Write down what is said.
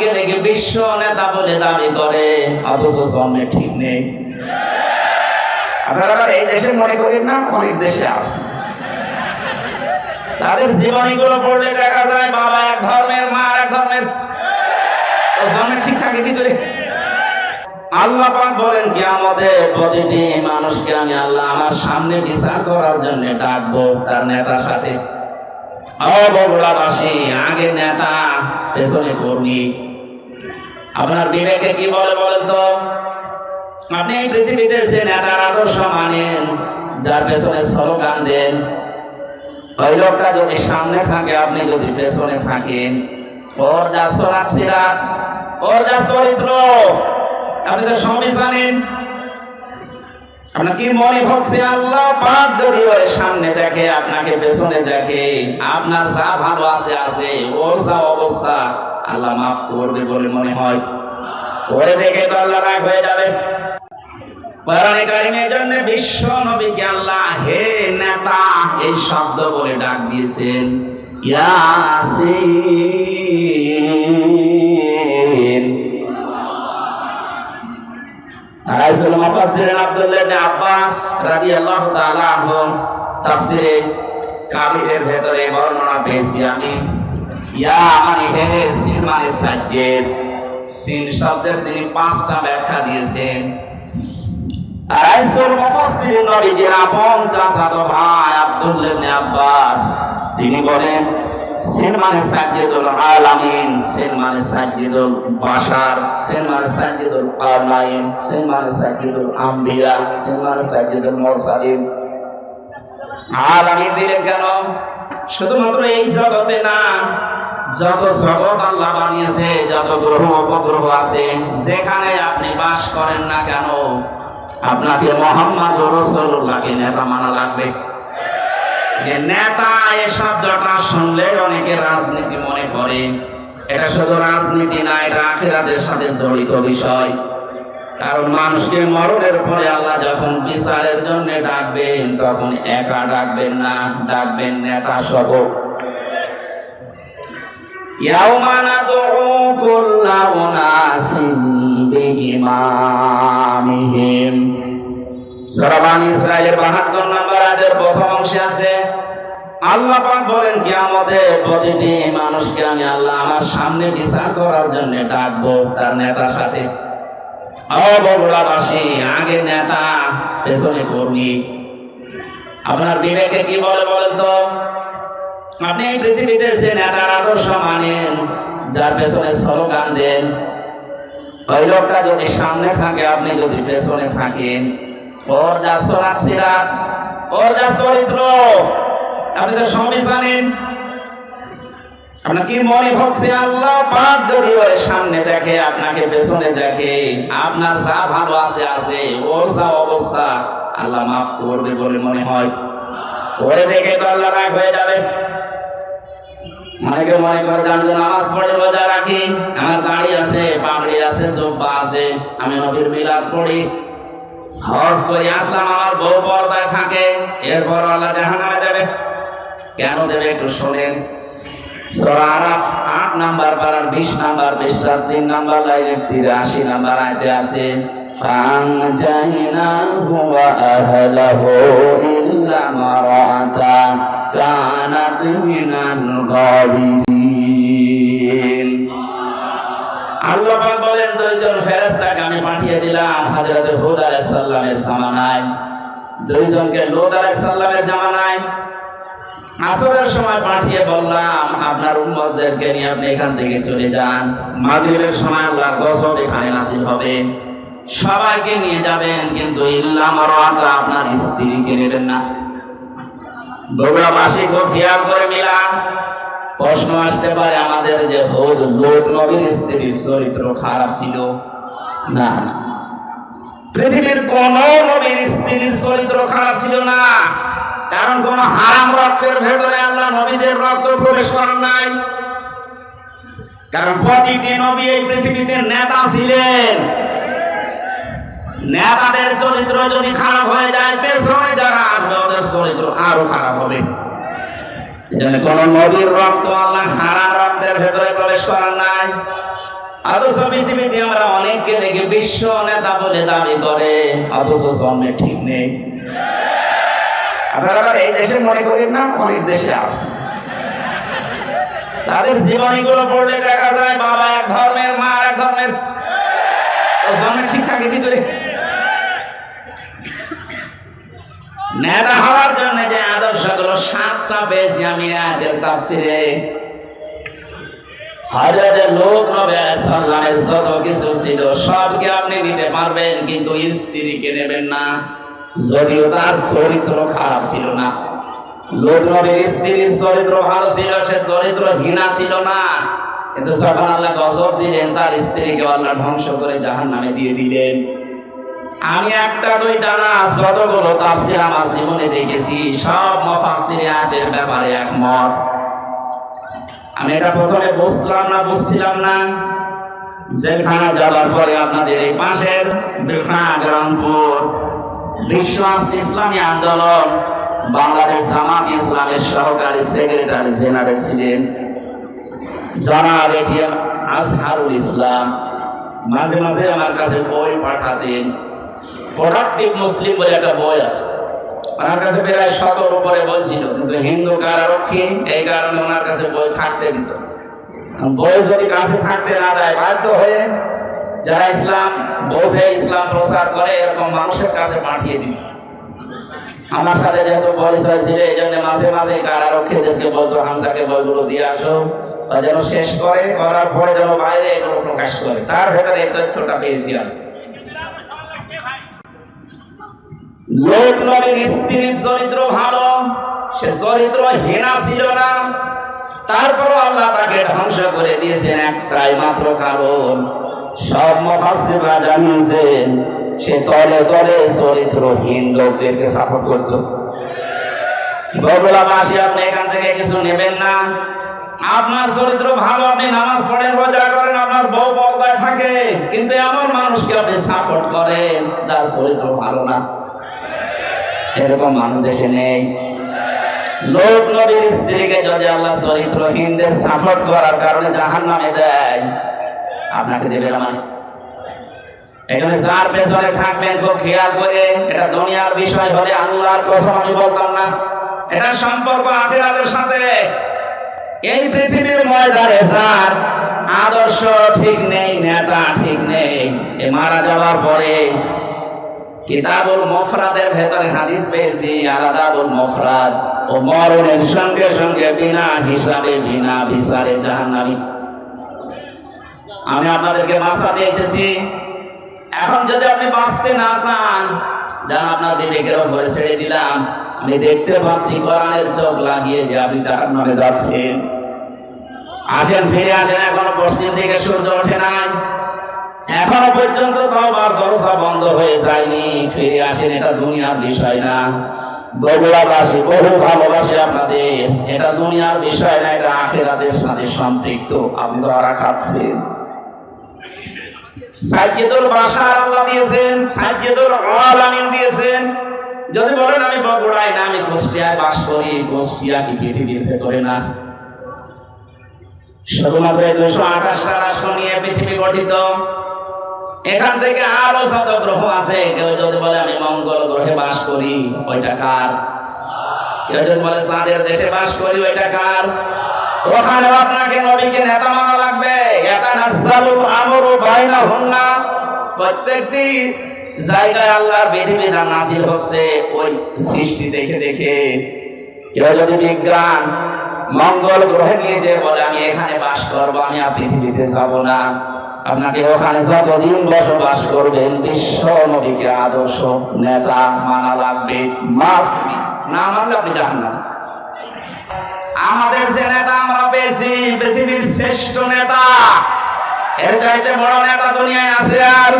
অনেককে দেখে বিশ্ব নেতা বলে দাবি করে। অথচ জন্মে ঠিক নেই। আপনারা আবার এই দেশে মনে করেন না? অনেক দেশে আছে। তাদের জীবনীগুলো পড়লে দেখা যায়, বাবা এক ধর্মের, মা এক ধর্মের। জন্মে ঠিক থাকে কি করে? আল্লাহ পাক বলেন কি আমাদের প্রতিটি মানুষকে আমি আল্লাহ আমার সামনে বিচার করার জন্য ডাকবো তার নেতার সাথে। ও বগুড়াবাসী আগে নেতা, পেছনে কর্মী। আপনার বিবেকে কি বলে বলেন তো? আপনি এই পৃথিবীতে যে নেতার আদর্শ মানেন, যার পেছনে স্লোগান দেন। ওই লোকটা যদি সামনে থাকে, আপনি যদি পেছনে থাকেন, ওর যা সরাত, ওর যা চরিত্র। আপনি তো সবই জানেন। আপনার কি মনে হচ্ছে, আল্লাহ পাক যদি ওর সামনে দেখে, আপনাকে পেছনে দেখে, আপনার যা ভালো আছে আছে, ওর যা অবস্থা আল্লাহ মাফ করবে বলে মনে হয়। ওরে দেখে তো আল্লাহ রাগ হয়ে যাবে। বিশ্ব নবীকে আল্লাহ হে নেতা এই শব্দ বলে ডাক দিয়েছেন। আব্বাস ভেতরে বর্ণনা পেয়েছি আমি। ইয়া মানে হে মানে সাজ্জেদ। সিন শব্দের তিনি পাঁচটা ব্যাখ্যা দিয়েছেন। রাইসুল ভাই ইবনে আব্বাস। তিনি বলেন মানে সাজ্জিদুল আলামিন মানে সাজ্জিদুল বাশার মানে সাজ্জিদুল কানাইন সেন মানে সাজ্জিদুল আম্বিয়া মানে সাজ্জিদুল মুরসালিন। আলামিন দিলেন কেন? শুধুমাত্র এই জগতে না যত জগৎ আল্লাহ বানিয়েছে, যত গ্রহ, উপগ্রহ আছে, যেখানে আপনি বাস করেন না কেন, আপনাকে মোহাম্মদ রসুল্লাহকে নেতা মানা লাগবে। নেতা এ শব্দটা শুনলে অনেকে রাজনীতি মনে করে। এটা শুধু রাজনীতি না, এটা আখেরাতের সাথে জড়িত বিষয়। কারণ মানুষকে মরণের পরে আল্লাহ যখন বিচারের জন্য ডাকবেন, তখন একা ডাকবেন না, ডাকবেন নেতা সহ। يوم ندعو كل أناس بإمامهم সরাবান ইসরায়েলের বাহাত্তর নম্বর আয়াতের প্রথম অংশে আছে আল্লাহ পাক বলেন কি আমাদের প্রতিটি মানুষকে আমি আল্লাহ আমার সামনে বিচার করার জন্য ডাকবো তার নেতার সাথে ও বগুড়াবাসী আগে নেতা পেছনে কর্মী আপনার বিবেকে কি বলে বলেন তো আপনি এই পৃথিবীতে যে নেতার আদর্শ মানেন, যার পেছনে স্লোগান দেন, ওই লোকটা যদি সামনে থাকে, আপনি যদি পেছনে থাকেন, ওর যা সরাত সিরাত, ওর যা চরিত্র। আপনি তো সবই জানেন। আপনার কি মনে হচ্ছে, আল্লাহ পাক যদি ওর সামনে দেখে, আপনাকে পেছনে দেখে, আপনার যা ভালো আছে আছে, ওর যা অবস্থা, আল্লাহ মাফ করবে বলে মনে হয়। ওরে দেখে তো আল্লাহ রাগ হয়ে যাবে। অনেকে মনে করে যে নামাজ পড়ে, রোজা রাখি। আমার দাঁড়ি আছে, পাগড়ি আছে চোপা আছে, আমি নবীর মিলাপ পড়ি। হজ করে আসলাম, আমার বউ পর্দায় থাকে। এরপর আল্লাহ জাহানারে দেবে কেন দেবে একটু শোনেন। সরারাফ আট নাম্বার পাড়ার বিশ নাম্বার বিশটার তিন নাম্বার লাইনে তিরাশি নাম্বার আয়তে আছে ফান জাইনা হুয়া আহলাহু من الغابرين আল্লাহ পাক বলেন দুইজন ফেরেশতাকে আমি পাঠিয়ে দিলাম হযরত হুদ আলাইহিস সালামের জামানায় দুইজনকে লূত আলাইহিস সালামের জামানায় আসরের সময় পাঠিয়ে বললাম আপনার উম্মতদেরকে নিয়ে আপনি এখান থেকে চলে যান মাগরিবের সময় আল্লাহর গজব এখানে নাসিল হবে সবাইকে নিয়ে যাবেন কিন্তু ইল্লা মারওয়াতা আপনার স্ত্রীকে নেবেন না বগুড়াবাসী খুব খেয়াল করে মিলাম প্রশ্ন আসতে পারে, আমাদের যে হোদ লোক নবীর স্ত্রীর চরিত্র খারাপ ছিল? না। পৃথিবীর কোন নবীর স্ত্রীর চরিত্র খারাপ ছিল না। কারণ কোন হারাম রক্তের ভেতরে আল্লাহ নবীদের রক্ত প্রবেশ করার নাই। কারণ প্রতিটি নবী এই পৃথিবীতে নেতা ছিলেন। নেতাদের চরিত্র যদি খারাপ হয়ে যায়, পেছনে যারা আসবে চরিত্র আরও খারাপ হবে। এজন্য কোন নবীর রক্ত আল্লাহ হারাম রক্তের ভেতরে প্রবেশ করার নাই। পৃথিবীতে আমরা অনেককে বিশ্ব নেতা বলে দাবি করে, অথচ ঠিক নেই। আপনারা এই দেশে মনে করেন না, অনেক দেশে আছে। তাদের জীবনীগুলো পড়লে দেখা যায়, বাবা এক ধর্মের, মা এক ধর্মের। ঠিক থাকে কি করে? নেতা হওয়ার জন্য যে আদর্শগুলো সাতটা পেয়েছি আমি আয়াতের তাফসিরে। হাজারে লোক যত কিছু ছিল, সবকে আপনি নিতে পারবেন, কিন্তু স্ত্রীকে নেবেন না। যদিও তার চরিত্র খারাপ ছিল না। লোক নবীর স্ত্রীর চরিত্র ভালো ছিল, সে চরিত্র হীনা ছিল না। কিন্তু যখন আল্লাহ গজব দিলেন, তার স্ত্রীকে আল্লাহ ধ্বংস করে জাহান নামে দিয়ে দিলেন। আমি একটা, দুইটা না, যতগুলো তাফসির আমার জীবনে দেখেছি, সব মফাসিরিয়াদের ব্যাপারে একমত। আমি এটা প্রথমে বুঝলাম না, বুঝছিলাম না। জেলখানা যাওয়ার পরে আপনাদের এই পাশের বিভাগ রামপুর বিশ্ব ইসলামী আন্দোলন, বাংলাদেশ জামাত ইসলামের সহকারী সেক্রেটারি জেনারেল ছিলেন। জনাব এটিএম আজহারুল ইসলাম, মাঝে মাঝে আমার কাছে বই পাঠাতেন। প্রোডাক্টিভ মুসলিম বলে একটা বই আছে। ওনার কাছে প্রায় শতর উপরে বই ছিল, কিন্তু হিন্দু কারারক্ষী এই কারণে ওনার কাছে বই থাকতে দিত বই যদি কাছে থাকতে না দেয়, বাধ্য হয়ে যারা ইসলাম বোঝে, ইসলাম প্রচার করে, এরকম মানুষের কাছে পাঠিয়ে দিত। আমার সাথে যেহেতু পরিচয় ছিল, এই জন্য মাঝে মাঝে কারারক্ষীদেরকে বলতো হামসাকে বইগুলো দিয়ে আসো যেন শেষ করে, করার পরে যেন বাইরে এগুলো প্রকাশ করে। তার ভেতরে এই তথ্যটা পেয়েছিলাম। লোক নবীর স্ত্রীর চরিত্র ভালো, সে চরিত্র হেনা ছিল না। তারপর আল্লাহ তাকে ধ্বংস করে দিয়েছেন একটাই মাত্র কারণ। সব মহাসিরা জানিয়েছেন, সে তলে তলে চরিত্রহীন লোকদেরকে সাপোর্ট করতো। বগুলা মাসি আপনি এখান থেকে কিছু নেবেন না। আপনার চরিত্র ভালো, আপনি নামাজ পড়েন, রোজা করেন, আপনার বউ পর্দায় থাকে। কিন্তু এমন মানুষকে আপনি সাপোর্ট করেন, যার চরিত্র ভালো না। এরকম মানুষ দেশে নেই। লোক নবীর স্ত্রীকে যদি আল্লাহ চরিত্রহীনদের সাপোর্ট করার কারণে জাহান নামে দেয়, আপনাকে দেবে মানে? এখানে যার পেছনে থাকবেন খুব খেয়াল করে, এটা দুনিয়ার বিষয় হলে আল্লাহর কথা আমি বলতাম না। এটা সম্পর্ক আখিরাতের সাথে। এই পৃথিবীর ময়দানে স্যার আদর্শ ঠিক নেই, নেতা ঠিক নেই, এ মারা যাওয়ার পরে কিতাবুল মফরাদের ভেতরে হাদিস পেয়েছি, আলাদাবুল মফরাদ ও মরণের সঙ্গে সঙ্গে বিনা হিসাবে, বিনা বিচারে জাহান্নামী। আমি আপনাদেরকে বাঁচা দিয়ে এসেছি এখন যদি আপনি বাঁচতে না চান যান আপনার বিবেকের উপরে ছেড়ে দিলাম। আমি দেখতে পাচ্ছি কোরআনের চোখ লাগিয়ে যে আপনি তার নামে যাচ্ছেন। আসেন, ফিরে আসেন, এখনও পশ্চিম দিকে সূর্য ওঠে নাই। এখনও পর্যন্ত তবার দরজা বন্ধ হয়ে যায়নি। ফিরে আসেন, এটা দুনিয়ার বিষয় না। বগুড়াবাসী, বহু আপনাদের। এটা দুনিয়ার বিষয় না, এটা আখেরাদের সাথে সম্পৃক্ত। সাজ্জেদুল বাসার আল্লাহ দিয়েছেন, সাজ্জেদুল দিয়েছেন। যদি বলেন আমি বগুড়ায় না, আমি কুষ্টিয়ায় বাস করি, কুষ্টিয়া কি পৃথিবীর ভেতরে না? শুধুমাত্র দুশো আঠাশটা রাষ্ট্র নিয়ে পৃথিবী গঠিত। এখান থেকে আরও শত গ্রহ আছে। কেউ যদি বলে, আমি মঙ্গল গ্রহে বাস করি, ওইটা কার? কেউ যদি বলে, চাঁদের দেশে বাস করি, ওইটা কার? ওখানে আপনাকে নবীকে নেতা মানা লাগবে। এটা নাজ্জালু আমরু বাইনাহুন্না। প্রত্যেকটি জায়গায় আল্লাহর বিধিবিধান নাজিল হচ্ছে ওই সৃষ্টি দেখে দেখে। কেউ যদি বিজ্ঞান মঙ্গল গ্রহে নিয়ে যে বলে, আমি এখানে বাস করব, আমি আর পৃথিবীতে যাব না। আপনাকে ওখানে যতদিন বসবাস করবেন, বিশ্ব নবীকে আদর্শ নেতা মানা লাগবে মাস্ট না মানলে আপনি জাহান না আমাদের যে নেতা আমরা পেয়েছি, পৃথিবীর শ্রেষ্ঠ নেতা। এর চাইতে বড় নেতা দুনিয়ায় আছে আর